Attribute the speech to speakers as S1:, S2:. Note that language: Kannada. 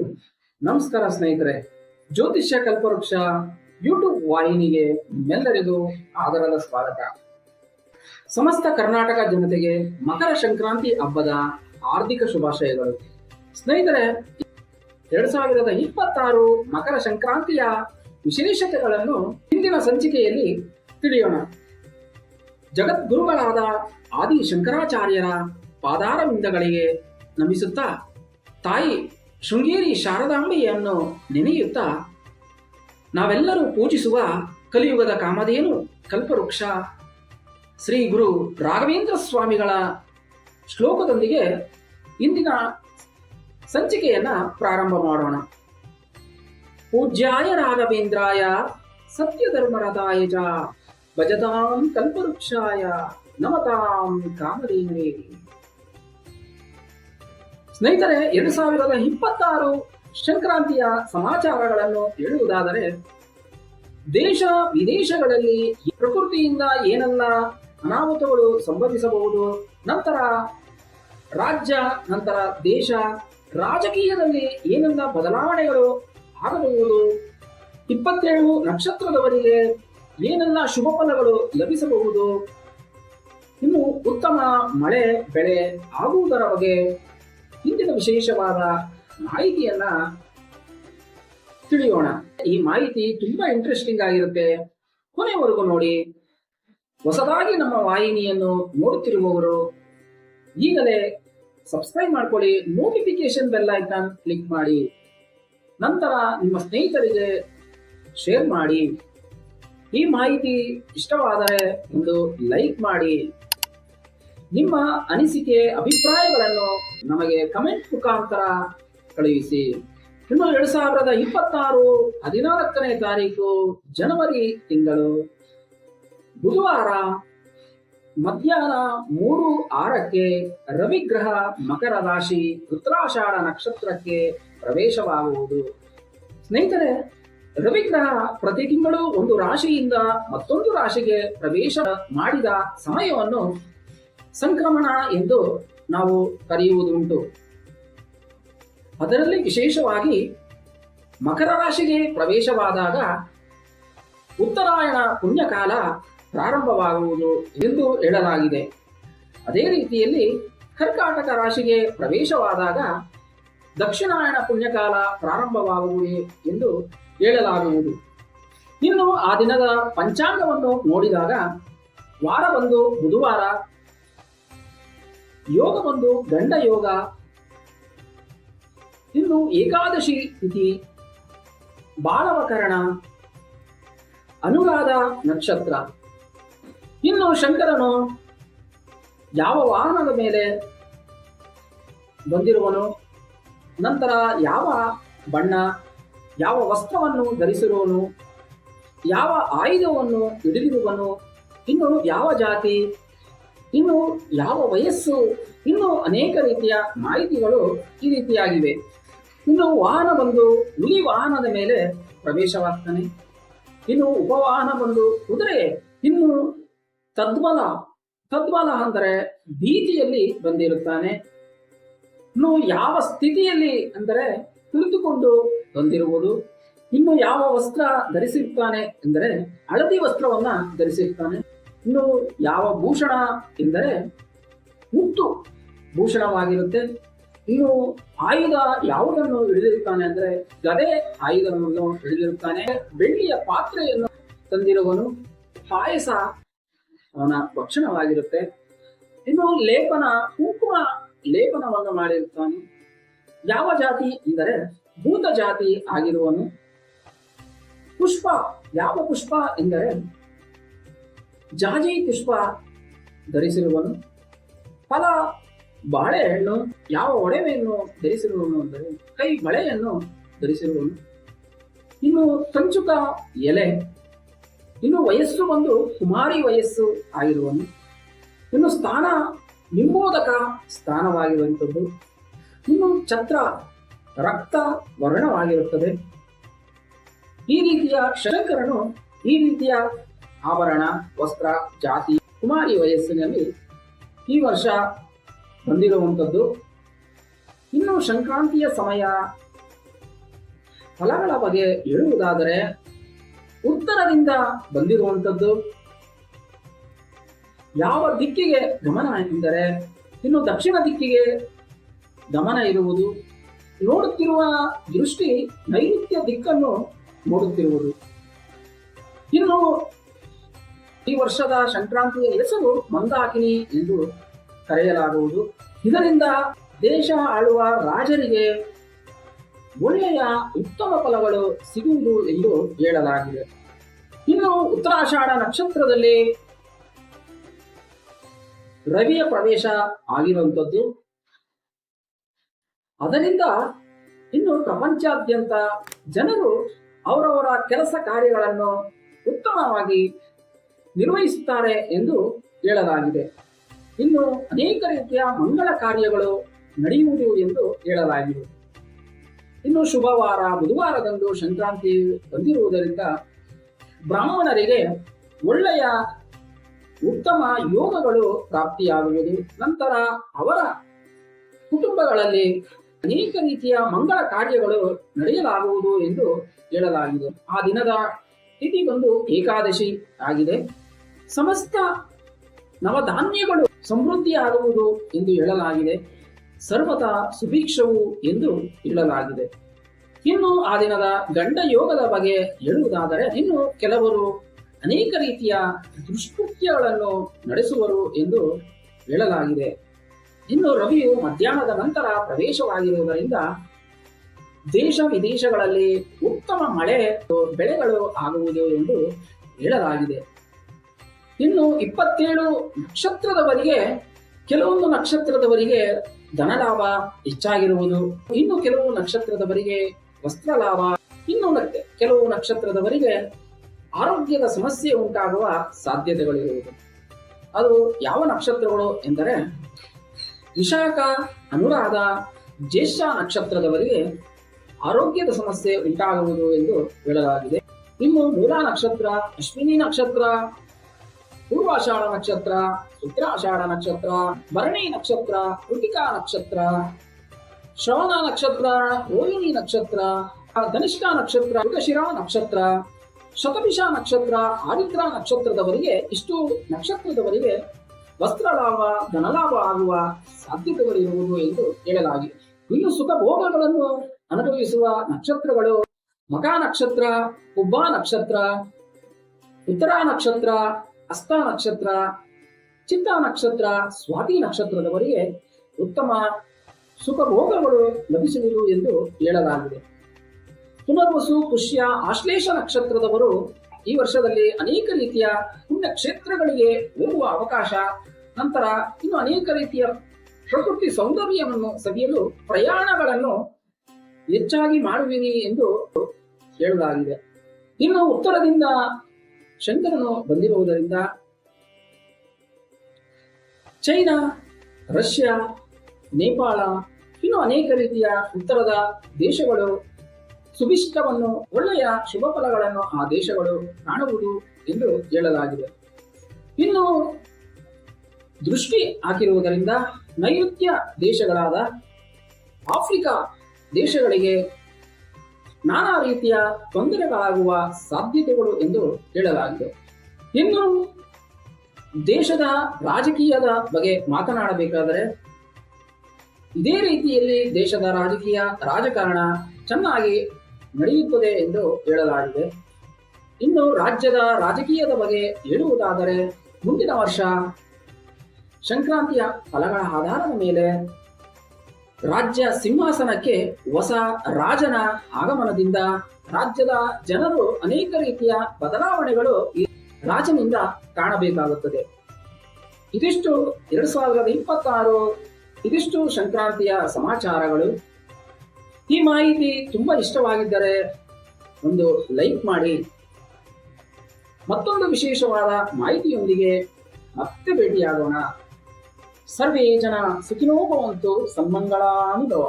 S1: ನಮಸ್ಕಾರ ಸ್ನೇಹಿತರೆ, ಜ್ಯೋತಿಷ್ಯ ಕಲ್ಪವೃಕ್ಷ ಯೂಟ್ಯೂಬ್ ವಾಹಿನಿಗೆ ನಿಮ್ಮೆಲ್ಲರಿಗೂ ಆದರದ ಸ್ವಾಗತ. ಸಮಸ್ತ ಕರ್ನಾಟಕ ಜನತೆಗೆ ಮಕರ ಸಂಕ್ರಾಂತಿ ಹಬ್ಬದ ಆರ್ಥಿಕ ಶುಭಾಶಯಗಳು. ಸ್ನೇಹಿತರೆ, ಎರಡ್ ಸಾವಿರದ ಇಪ್ಪತ್ತಾರು ಮಕರ ಸಂಕ್ರಾಂತಿಯ ವಿಶೇಷತೆಗಳನ್ನು ಹಿಂದಿನ ಸಂಚಿಕೆಯಲ್ಲಿ ತಿಳಿಯೋಣ. ಜಗದ್ಗುರುಗಳಾದ ಆದಿ ಶಂಕರಾಚಾರ್ಯರ ಪಾದಾರವಿಂದಗಳಿಗೆ ನಮಿಸುತ್ತಾ ತಾಯಿ ಶೃಂಗೇರಿ ಶಾರದಾಂಬೆಯನ್ನು ನೆನೆಯುತ್ತಾ ನಾವೆಲ್ಲರೂ ಪೂಜಿಸುವ ಕಲಿಯುಗದ ಕಾಮಧೇನು ಕಲ್ಪವೃಕ್ಷ. ಶ್ರೀ ಗುರು ರಾಘವೇಂದ್ರ ಸ್ವಾಮಿಗಳ ಶ್ಲೋಕದೊಂದಿಗೆ ಇಂದಿನ ಸಂಚಿಕೆಯನ್ನ ಪ್ರಾರಂಭ ಮಾಡೋಣ. ಪೂಜ್ಯಾಯ ರಾಘವೇಂದ್ರಾಯ ಸತ್ಯಧರ್ಮರಥಾಯ ಜ ಭಜತಾಂ ಕಲ್ಪವೃಕ್ಷಾಯ ನಮತಾಂ ಕಾಮಧೇನವೇ. ಸ್ನೇಹಿತರೆ, ಎರಡು ಸಾವಿರದ ಇಪ್ಪತ್ತಾರು ಸಂಕ್ರಾಂತಿಯ ಸಮಾಚಾರಗಳನ್ನು ಹೇಳುವುದಾದರೆ, ದೇಶ ವಿದೇಶಗಳಲ್ಲಿ ಪ್ರಕೃತಿಯಿಂದ ಏನೆಲ್ಲ ಅನಾಹುತಗಳು ಸಂಭವಿಸಬಹುದು, ನಂತರ ರಾಜ್ಯ, ನಂತರ ದೇಶ, ರಾಜಕೀಯದಲ್ಲಿ ಏನೆಲ್ಲ ಬದಲಾವಣೆಗಳು ಆಗಬಹುದು, ಇಪ್ಪತ್ತೇಳು ನಕ್ಷತ್ರದವರಿಗೆ ಏನೆಲ್ಲ ಶುಭ ಫಲಗಳು ಲಭಿಸಬಹುದು, ಇನ್ನು ಉತ್ತಮ ಮಳೆ, ಬೆಳೆ ಆಗುವುದರ ಬಗ್ಗೆ ಇಂದಿನ ವಿಶೇಷವಾದ ಮಾಹಿತಿಯನ್ನ ತಿಳಿಯೋಣ. ಈ ಮಾಹಿತಿ ತುಂಬಾ ಇಂಟ್ರೆಸ್ಟಿಂಗ್ ಆಗಿರುತ್ತೆ. ಕೊನೆವರೆಗೂ ನೋಡಿ. ಹೊಸದಾಗಿ ನಮ್ಮ ವಾಹಿನಿಯನ್ನು ನೋಡುತ್ತಿರುವವರು, ಈಗಲೇ ಸಬ್ಸ್ಕ್ರೈಬ್ ಮಾಡ್ಕೊಳ್ಳಿ ನೋಟಿಫಿಕೇಶನ್ ಬೆಲ್ ಐಕಾನ್ ಕ್ಲಿಕ್ ಮಾಡಿ. ನಂತರ ನಿಮ್ಮ ಸ್ನೇಹಿತರಿಗೆ ಶೇರ್ ಮಾಡಿ. ಈ ಮಾಹಿತಿ ಇಷ್ಟವಾದರೆ ಒಂದು ಲೈಕ್ ಮಾಡಿ. ನಿಮ್ಮ ಅನಿಸಿಕೆ, ಅಭಿಪ್ರಾಯಗಳನ್ನು ನಮಗೆ ಕಮೆಂಟ್ ಮುಖಾಂತರ ಕಳುಹಿಸಿ. ಇನ್ನು ಎರಡ್ ಸಾವಿರದ ಇಪ್ಪತ್ತಾರು ಹದಿನಾಲ್ಕನೇ ತಾರೀಕು ಜನವರಿ ತಿಂಗಳು. ಬುಧವಾರ ಮಧ್ಯಾಹ್ನ ಮೂರು ಆರಕ್ಕೆ ರವಿಗ್ರಹ ಮಕರ ರಾಶಿ ರುದ್ರಾಷಾಢ ನಕ್ಷತ್ರಕ್ಕೆ ಪ್ರವೇಶವಾಗುವುದು. ಸ್ನೇಹಿತರೆ, ರವಿಗ್ರಹ ಪ್ರತಿ ತಿಂಗಳು ಒಂದು ರಾಶಿಯಿಂದ ಮತ್ತೊಂದು ರಾಶಿಗೆ ಪ್ರವೇಶ ಮಾಡಿದ ಸಮಯವನ್ನು ಸಂಕ್ರಮಣ ಎಂದು ನಾವು ಕರೆಯುವುದುಂಟು. ಅದರಲ್ಲಿ ವಿಶೇಷವಾಗಿ ಮಕರ ರಾಶಿಗೆ ಪ್ರವೇಶವಾದಾಗ ಉತ್ತರಾಯಣ ಪುಣ್ಯಕಾಲ ಪ್ರಾರಂಭವಾಗುವುದು ಎಂದು ಹೇಳಲಾಗಿದೆ. ಅದೇ ರೀತಿಯಲ್ಲಿ ಕರ್ಕಾಟಕ ರಾಶಿಗೆ ಪ್ರವೇಶವಾದಾಗ ದಕ್ಷಿಣಾಯಣ ಪುಣ್ಯಕಾಲ ಪ್ರಾರಂಭವಾಗುವುದು ಎಂದು ಹೇಳಲಾಗುವುದು. ಇನ್ನು ಆ ದಿನದ ಪಂಚಾಂಗವನ್ನು ನೋಡಿದಾಗ ವಾರವೊಂದು ಬುಧವಾರ ಯೋಗ ಒಂದು ಗಂಡ ಯೋಗ ಇನ್ನು ಏಕಾದಶಿ ತಿಥಿ, ಬಾಳವಕರಣ, ಅನುರಾಧ ನಕ್ಷತ್ರ. ಇನ್ನು ಶಂಕರನು ಯಾವ ವಾಹನದ ಮೇಲೆ ಬಂದಿರುವನು, ನಂತರ ಯಾವ ಬಣ್ಣ, ಯಾವ ವಸ್ತ್ರವನ್ನು ಧರಿಸಿರುವನು, ಯಾವ ಆಯುಧವನ್ನು ಹಿಡಿದಿರುವನು, ಇನ್ನು ಯಾವ ಜಾತಿ ಇನ್ನು ಯಾವ ವಯಸ್ಸು, ಇನ್ನು ಅನೇಕ ರೀತಿಯ ಮಾಹಿತಿಗಳು ಈ ರೀತಿಯಾಗಿವೆ. ಇನ್ನು ವಾಹನ ಬಂದು ಹುಲಿ ವಾಹನದ ಮೇಲೆ ಪ್ರವೇಶವಾಗ್ತಾನೆ. ಇನ್ನು ಉಪವಾಹನ ಬಂದು ಕುದುರೆ, ಇನ್ನು ತದ್ವಲ ತದ್ವಲ ಅಂದರೆ ಭೀತಿಯಲ್ಲಿ ಬಂದಿರುತ್ತಾನೆ. ಇನ್ನು ಯಾವ ಸ್ಥಿತಿಯಲ್ಲಿ ಅಂದರೆ ಕುಳಿತುಕೊಂಡು ಬಂದಿರುವುದು. ಇನ್ನು ಯಾವ ವಸ್ತ್ರ ಧರಿಸಿರ್ತಾನೆ ಎಂದರೆ ಹಳದಿ ವಸ್ತ್ರವನ್ನ ಧರಿಸಿರ್ತಾನೆ ಇನ್ನು ಯಾವ ಭೂಷಣ ಎಂದರೆ ಮುತ್ತು ಭೂಷಣವಾಗಿರುತ್ತೆ. ಇನ್ನು ಆಯುಧ ಯಾವುದನ್ನು ಹಿಡಿದಿರುತ್ತಾನೆ ಅಂದ್ರೆ ಗದೆ ಆಯುಧವನ್ನು ಹಿಡಿದಿರುತ್ತಾನೆ ಬೆಳ್ಳಿಯ ಪಾತ್ರೆಯನ್ನು ತಂದಿರುವನು ಪಾಯಸ ಅವನ ಭಕ್ಷಣವಾಗಿರುತ್ತೆ. ಇನ್ನು ಲೇಪನ ಕುಂಕುಮ ಲೇಪನವನ್ನು ಮಾಡಿರುತ್ತಾನೆ. ಯಾವ ಜಾತಿ ಎಂದರೆ ಭೂತ ಜಾತಿ ಆಗಿರುವನು ಪುಷ್ಪ, ಯಾವ ಪುಷ್ಪ ಎಂದರೆ ಜಾಜಿ ಪುಷ್ಪ ಧರಿಸಿರುವನು. ಫಲ ಬಾಳೆಹಣ್ಣು ಯಾವ ಒಡವೆಯನ್ನು ಧರಿಸಿರುವನು ಅಂದರೆ ಕೈ ಬಳೆಯನ್ನು ಧರಿಸಿರುವನು. ಇನ್ನು ಕಂಚುಕ ಎಲೆ, ಇನ್ನು ವಯಸ್ಸು ಬಂದು ಕುಮಾರಿ ವಯಸ್ಸು ಆಗಿರುವನು. ಇನ್ನು ಸ್ಥಾನ ನಿಂಬೋದಕ ಸ್ಥಾನವಾಗಿರುವಂಥದ್ದು. ಇನ್ನು ಛತ್ರ, ರಕ್ತ ವರ್ಣವಾಗಿರುತ್ತದೆ. ಈ ರೀತಿಯ ಶಂಕರನು ಈ ರೀತಿಯ ಆಭರಣ, ವಸ್ತ್ರ, ಜಾತಿ, ಕುಮಾರಿ ವಯಸ್ಸಿನಲ್ಲಿ ಈ ವರ್ಷ ಬಂದಿರುವಂಥದ್ದು. ಇನ್ನು ಸಂಕ್ರಾಂತಿಯ ಸಮಯ ಫಲಗಳ ಬಗ್ಗೆ ಹೇಳುವುದಾದರೆ, ಉತ್ತರದಿಂದ ಬಂದಿರುವಂಥದ್ದು. ಯಾವ ದಿಕ್ಕಿಗೆ ಗಮನ ಎಂದರೆ, ಇನ್ನು ದಕ್ಷಿಣ ದಿಕ್ಕಿಗೆ ಗಮನ ಇರುವುದು, ನೋಡುತ್ತಿರುವ ದೃಷ್ಟಿ ನೈಋತ್ಯ ದಿಕ್ಕನ್ನು ನೋಡುತ್ತಿರುವುದು. ಇನ್ನು ಈ ವರ್ಷದ ಸಂಕ್ರಾಂತಿಯ ಹೆಸರು ಮಂದಾಕಿನಿ ಎಂದು ಕರೆಯಲಾಗುವುದು. ಇದರಿಂದ ದೇಶ ಆಳುವ ರಾಜರಿಗೆ ಒಳ್ಳೆಯ ಉತ್ತಮ ಫಲಗಳು ಸಿಗುವುದು ಎಂದು ಹೇಳಲಾಗಿದೆ. ಇನ್ನು ಉತ್ತರಾಷಾಢ ನಕ್ಷತ್ರದಲ್ಲಿ ರವಿಯ ಪ್ರವೇಶ ಆಗಿರುವಂಥದ್ದು. ಅದರಿಂದ ಇನ್ನು ಪ್ರಪಂಚಾದ್ಯಂತ ಜನರು ಅವರವರ ಕೆಲಸ ಕಾರ್ಯಗಳನ್ನು ಉತ್ತಮವಾಗಿ ನಿರ್ವಹಿಸುತ್ತಾರೆ ಎಂದು ಹೇಳಲಾಗಿದೆ. ಇನ್ನು ಅನೇಕ ರೀತಿಯ ಮಂಗಳ ಕಾರ್ಯಗಳು ನಡೆಯುವುದು ಎಂದು ಹೇಳಲಾಗಿದೆ. ಇನ್ನು ಶುಭವಾರ, ಬುಧವಾರದಂದು ಸಂಕ್ರಾಂತಿ ಬಂದಿರುವುದರಿಂದ ಬ್ರಾಹ್ಮಣರಿಗೆ ಒಳ್ಳೆಯ ಉತ್ತಮ ಯೋಗಗಳು ಪ್ರಾಪ್ತಿಯಾಗುವುದು, ನಂತರ ಅವರ ಕುಟುಂಬಗಳಲ್ಲಿ ಅನೇಕ ರೀತಿಯ ಮಂಗಳ ಕಾರ್ಯಗಳು ನಡೆಯಲಾಗುವುದು ಎಂದು ಹೇಳಲಾಗಿದೆ. ಆ ದಿನದ ಬಂದು ಏಕಾದಶಿ ಆಗಿದೆ. ಸಮಸ್ತ ನವಧಾನ್ಯಗಳು ಸಮೃದ್ಧಿಯಾಗುವುದು ಎಂದು ಹೇಳಲಾಗಿದೆ. ಸರ್ವತ ಸುಭಿಕ್ಷವು ಎಂದು ಹೇಳಲಾಗಿದೆ ಇನ್ನು ಆ ದಿನದ ಗಂಡ ಯೋಗದ ಬಗ್ಗೆ ಹೇಳುವುದಾದರೆ, ಇನ್ನು ಕೆಲವರು ಅನೇಕ ರೀತಿಯ ದುಷ್ಕೃತ್ಯಗಳನ್ನು ನಡೆಸುವರು ಎಂದು ಹೇಳಲಾಗಿದೆ. ಇನ್ನು ರವಿಯು ಮಧ್ಯಾಹ್ನದ ನಂತರ ಪ್ರವೇಶವಾಗಿರುವುದರಿಂದ ದೇಶ ವಿದೇಶಗಳಲ್ಲಿ ಉತ್ತಮ ಮಳೆ ಬೆಳೆಗಳು ಆಗುವುದು ಎಂದು ಹೇಳಲಾಗಿದೆ. ಇನ್ನು ಇಪ್ಪತ್ತೇಳು ನಕ್ಷತ್ರದವರಿಗೆ, ಕೆಲವೊಂದು ನಕ್ಷತ್ರದವರಿಗೆ ಧನಲಾಭ ಹೆಚ್ಚಾಗಿರುವುದು, ಇನ್ನು ಕೆಲವು ನಕ್ಷತ್ರದವರಿಗೆ ವಸ್ತ್ರ ಲಾಭ ಇನ್ನು ಕೆಲವು ನಕ್ಷತ್ರದವರಿಗೆ ಆರೋಗ್ಯದ ಸಮಸ್ಯೆ ಉಂಟಾಗುವ ಸಾಧ್ಯತೆಗಳಿರುವುದು. ಅದು ಯಾವ ನಕ್ಷತ್ರಗಳು ಎಂದರೆ, ವಿಶಾಖ, ಅನುರಾಧ, ಜ್ಯೇಷ್ಠ ನಕ್ಷತ್ರದವರಿಗೆ ಆರೋಗ್ಯದ ಸಮಸ್ಯೆ ಉಂಟಾಗುವುದು ಎಂದು ಹೇಳಲಾಗಿದೆ. ಇನ್ನು ಮೂಲ ನಕ್ಷತ್ರ, ಅಶ್ವಿನಿ ನಕ್ಷತ್ರ, ಪೂರ್ವಾಷಾಢ ನಕ್ಷತ್ರ ಉತ್ತರಾಷಾಢ ನಕ್ಷತ್ರ, ಭರಣಿ ನಕ್ಷತ್ರ, ಕೃತಿಕಾ ನಕ್ಷತ್ರ, ಶ್ರವಣ ನಕ್ಷತ್ರ, ರೋಹಿಣಿ ನಕ್ಷತ್ರ, ಧನಿಷ್ಠ ನಕ್ಷತ್ರ, ಮೃಗಶಿರ ನಕ್ಷತ್ರ ಶತಪಿಷ ನಕ್ಷತ್ರ ಆದಿತ್ರ ನಕ್ಷತ್ರದವರಿಗೆ ಇಷ್ಟು ನಕ್ಷತ್ರದವರಿಗೆ ವಸ್ತ್ರ ಲಾಭ ಧನಲಾಭ ಆಗುವ ಸಾಧ್ಯತೆಗಳಿರುವುದು ಎಂದು ಹೇಳಲಾಗಿದೆ. ಇನ್ನು ಸುಖ ಭೋಗಗಳನ್ನು ಅನುಭವಿಸುವ ನಕ್ಷತ್ರಗಳು ಮಕ ನಕ್ಷತ್ರ ಉಬ್ಬ ನಕ್ಷತ್ರ, ಉತ್ತರ ನಕ್ಷತ್ರ, ಅಸ್ತ ನಕ್ಷತ್ರ, ಚಿತ್ತ ನಕ್ಷತ್ರ, ಸ್ವಾತಿ ನಕ್ಷತ್ರದವರಿಗೆ ಉತ್ತಮ ಸುಖ ಭೋಗಗಳು ಲಭಿಸುವುದು ಎಂದು ಹೇಳಲಾಗಿದೆ. ಪುನರ್ವಸು, ಪುಷ್ಯ, ಆಶ್ಲೇಷ ನಕ್ಷತ್ರದವರು ಈ ವರ್ಷದಲ್ಲಿ ಅನೇಕ ರೀತಿಯ ಪುಣ್ಯಕ್ಷೇತ್ರಗಳಿಗೆ ಹೋಗುವ ಅವಕಾಶ, ನಂತರ ಇನ್ನು ಅನೇಕ ರೀತಿಯ ಪ್ರಕೃತಿ ಸೌಂದರ್ಯವನ್ನು ಸವಿಯಲು ಪ್ರಯಾಣಗಳನ್ನು ಹೆಚ್ಚಾಗಿ ಮಾಡುವಿರಿ ಎಂದು ಹೇಳಲಾಗಿದೆ ಇನ್ನು ಉತ್ತರದಿಂದ ಶಂಕರನು ಬಂದಿರುವುದರಿಂದ ಚೈನಾ, ರಷ್ಯಾ, ನೇಪಾಳ, ಇನ್ನು ಅನೇಕ ರೀತಿಯ ಉತ್ತರದ ದೇಶಗಳು ಸುಭಿಷ್ಟವನ್ನು, ಒಳ್ಳೆಯ ಶುಭ ಫಲಗಳನ್ನು ಆ ದೇಶಗಳು ಕಾಣುವುದು ಎಂದು ಹೇಳಲಾಗಿದೆ. ಇನ್ನು ದೃಷ್ಟಿ ಹಾಕಿರುವುದರಿಂದ ನೈಋತ್ಯ ದೇಶಗಳಾದ ಆಫ್ರಿಕಾ ದೇಶಗಳಿಗೆ ನಾನಾ ರೀತಿಯ ತೊಂದರೆಗಳಾಗುವ ಸಾಧ್ಯತೆಗಳು ಎಂದು ಹೇಳಲಾಗಿದೆ. ಇನ್ನು ದೇಶದ ರಾಜಕೀಯದ ಬಗ್ಗೆ ಮಾತನಾಡಬೇಕಾದರೆ, ಇದೇ ರೀತಿಯಲ್ಲಿ ದೇಶದ ರಾಜಕೀಯ ರಾಜಕಾರಣ ಚೆನ್ನಾಗಿ ನಡೆಯುತ್ತದೆ ಎಂದು ಹೇಳಲಾಗಿದೆ. ಇನ್ನು ರಾಜ್ಯದ ರಾಜಕೀಯದ ಬಗ್ಗೆ ಹೇಳುವುದಾದರೆ, ಮುಂದಿನ ವರ್ಷ ಸಂಕ್ರಾಂತಿಯ ಫಲಗಳ ಆಧಾರದ ಮೇಲೆ ರಾಜ್ಯ ಸಿಂಹಾಸನಕ್ಕೆ ಹೊಸ ರಾಜನ ಆಗಮನದಿಂದ ರಾಜ್ಯದ ಜನರು ಅನೇಕ ರೀತಿಯ ಬದಲಾವಣೆಗಳು ಈ ರಾಜನಿಂದ ಕಾಣಬೇಕಾಗುತ್ತದೆ. ಇದಿಷ್ಟು ಎರಡ್ ಸಾವಿರದ ಇಪ್ಪತ್ತಾರು, ಇದಿಷ್ಟು ಸಂಕ್ರಾಂತಿಯ ಸಮಾಚಾರಗಳು. ಈ ಮಾಹಿತಿ ತುಂಬಾ ಇಷ್ಟವಾಗಿದ್ದರೆ ಒಂದು ಲೈಕ್ ಮಾಡಿ. ಮತ್ತೊಂದು ವಿಶೇಷವಾದ ಮಾಹಿತಿಯೊಂದಿಗೆ ಮತ್ತೆ ಭೇಟಿಯಾಗೋಣ. ಸರ್ವೇ ಜನ ಸುಖಿನೋ ಭವಂತು ಸನ್ಮಂಗಳಾನುಭವ.